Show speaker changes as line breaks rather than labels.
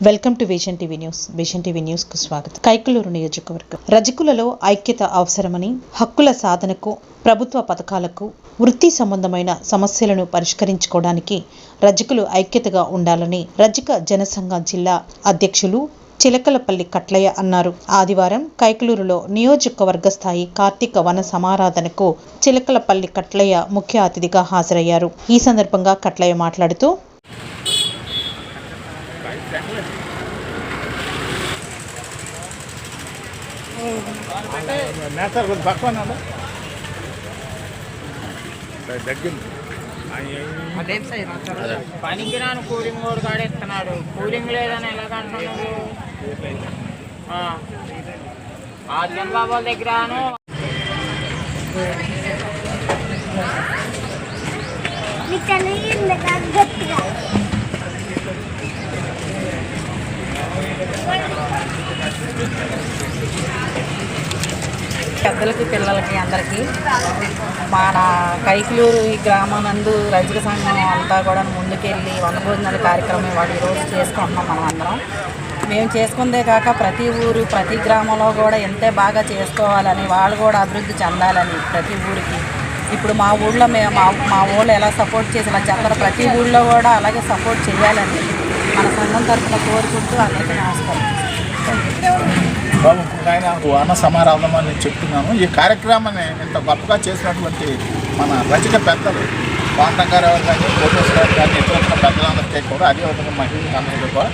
Welcome to vision TV news. Vision TV న్యూస్కు స్వాగతం. కైకలూరు నియోజకవర్గం. రజకులలో ఐక్యత అవసరమని హక్కుల సాధనకు ప్రభుత్వ పథకాలకు వృత్తి సంబంధమైన సమస్యలను పరిష్కరించుకోవడానికి రజకులు ఐక్యతగా ఉండాలని రజక జనసంఘం జిల్లా అధ్యక్షులు చిలకలపల్లి కట్లయ్య అన్నారు. ఆదివారం కైకలూరులో నియోజకవర్గ స్థాయి కార్తీక వన సమారాధనకు చిలకలపల్లి కట్లయ్య ముఖ్య అతిథిగా హాజరయ్యారు. ఈ సందర్భంగా కట్లయ్య మాట్లాడుతూ
నేస్తారు కొంచెం పక్కన దగ్గర
పనికిరాను కూలింగ్ కూడా కాడేస్తున్నాడు కూలింగ్ లేదని ఎలాగంటున్నాడు ఆ. ఆ చంద్రబాబు వాళ్ళ దగ్గరను
గట్టిగా.
పెద్దలకి పిల్లలకి అందరికీ మన కైకులూరు ఈ గ్రామానందు రజక సంఘం అంతా కూడా ముందుకెళ్ళి వనభోజనాల కార్యక్రమం వాడు ఈరోజు చేసుకుంటున్నాం మనం అందరం. మేము చేసుకుందే కాక ప్రతి ఊరు ప్రతి గ్రామంలో కూడా ఎంతే బాగా చేసుకోవాలని వాళ్ళు కూడా అభివృద్ధి చెందాలని ప్రతి ఊరికి. ఇప్పుడు మా ఊళ్ళో మేము మా మా ఊళ్ళో ఎలా సపోర్ట్ చేసి ఇలా ప్రతి ఊళ్ళో కూడా అలాగే సపోర్ట్ చేయాలని మన సంఘం తరఫున కోరుకుంటూ అందరికీ నమస్కారం.
బాబు ఆయన వన సమారాధన అని నేను చెప్తున్నాను. ఈ కార్యక్రమాన్ని ఇంత గొప్పగా చేసినటువంటి మన రచిక పెద్దలు వాంతం గారు కానీ కోటేశ్వర గారు కానీ ఇతర పెద్దలందరికీ కూడా అదే అటు మహిళలందరికీ కూడా